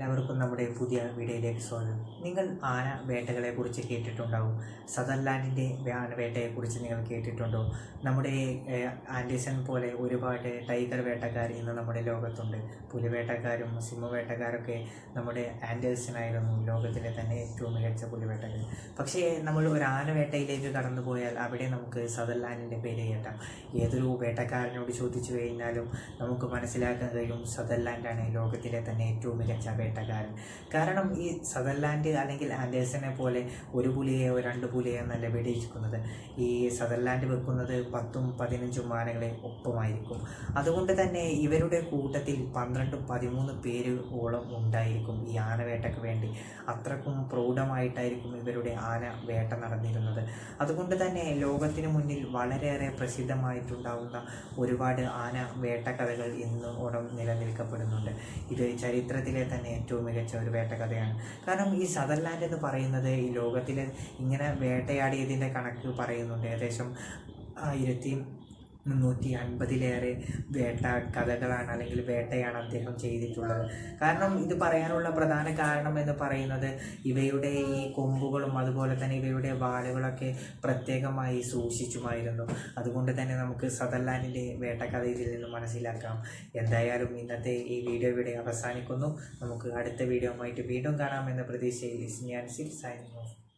എല്ലാവർക്കും നമ്മുടെ പുതിയ വീഡിയോയിലേക്ക് സ്വാഗതം. നിങ്ങൾ ആന വേട്ടകളെ കുറിച്ച് കേട്ടിട്ടുണ്ടാവും. സദർലാൻഡിന്റെ ആന വേട്ടയെക്കുറിച്ച് നിങ്ങൾ കേട്ടിട്ടുണ്ടോ? നമ്മുടെ ആൻഡിസൺ പോലെ ഒരുപാട് ടൈഗർ വേട്ടക്കാർ ഇന്ന് നമ്മുടെ ലോകത്തുണ്ട്. പുലിവേട്ടക്കാരും സിംഹവേട്ടക്കാരൊക്കെ നമ്മുടെ ആൻഡേഴ്സൺ ആയിരുന്നു ലോകത്തിലെ തന്നെ ഏറ്റവും മികച്ച പുലിവേട്ടകൾ പക്ഷേ നമ്മൾ ഒരു ആന വേട്ടയിലേക്ക് കടന്നു പോയാൽ അവിടെ നമുക്ക് സദർലാൻഡിന്റെ പേര് കേട്ടാം. ഏതൊരു വേട്ടക്കാരനോട് ചോദിച്ചു കഴിഞ്ഞാലും നമുക്ക് മനസ്സിലാക്കാൻ കഴിയും സദർലാൻഡാണ് ലോകത്തിലെ തന്നെ ഏറ്റവും മികച്ച വേട്ടക്കാരൻ കാരണം ഈ സദർലാൻഡ് അല്ലെങ്കിൽ ആൻഡേഴ്സനെ പോലെ ഒരു പുലിയെയോ രണ്ട് പുലിയെയോ എന്നല്ല വെടിയിക്കുന്നത് ഈ സദർലാൻഡ് വെക്കുന്നത് പത്തും പതിനഞ്ചും ആനകളെ ഒപ്പമായിരിക്കും. അതുകൊണ്ട് തന്നെ ഇവരുടെ കൂട്ടത്തിൽ പന്ത്രണ്ടും പതിമൂന്ന് പേര് ഓളം ഉണ്ടായിരിക്കും ഈ ആനവേട്ടയ്ക്ക് വേണ്ടി. അത്രക്കും പ്രൗഢമായിട്ടായിരിക്കും ഇവരുടെ ആന വേട്ട നടന്നിരുന്നത്. അതുകൊണ്ട് തന്നെ ലോകത്തിന് മുന്നിൽ വളരെയേറെ പ്രസിദ്ധമായിട്ടുണ്ടാവുന്ന ഒരുപാട് ആന വേട്ട കഥകൾ ഇന്ന് ഓണം നിലനിൽക്കപ്പെടുന്നുണ്ട്. ഇത് ചരിത്രത്തിലെ തന്നെ ഏറ്റവും മികച്ച ഒരു വേട്ടക്കഥയാണ്. കാരണം ഈ സദർലാൻഡ് എന്ന് പറയുന്നത് ഈ ലോകത്തിൽ ഇങ്ങനെ വേട്ടയാടിയതിന്റെ കണക്ക് പറയുന്നുണ്ട്. ഏകദേശം ആയിരത്തി മുന്നൂറ്റി അൻപതിലേറെ വേട്ട കഥകളാണ് അല്ലെങ്കിൽ വേട്ടയാണ് അദ്ദേഹം ചെയ്തിട്ടുള്ളത്. കാരണം ഇത് പറയാനുള്ള പ്രധാന കാരണം എന്ന് പറയുന്നത് ഇവയുടെ ഈ കൊമ്പുകളും അതുപോലെ തന്നെ ഇവയുടെ വാളുകളൊക്കെ പ്രത്യേകമായി സൂക്ഷിച്ചുമായിരുന്നു. അതുകൊണ്ട് തന്നെ നമുക്ക് സദർലാൻഡിന്റെ വേട്ടക്കഥ ഇതിൽ നിന്ന് മനസ്സിലാക്കാം. എന്തായാലും ഇന്നത്തെ ഈ വീഡിയോ ഇവിടെ അവസാനിക്കുന്നു. നമുക്ക് അടുത്ത വീഡിയോ ആയിട്ട് വീണ്ടും കാണാമെന്ന പ്രതീക്ഷയിൽ ഞാൻ സിൽ സൈനിങ് ഓഫ്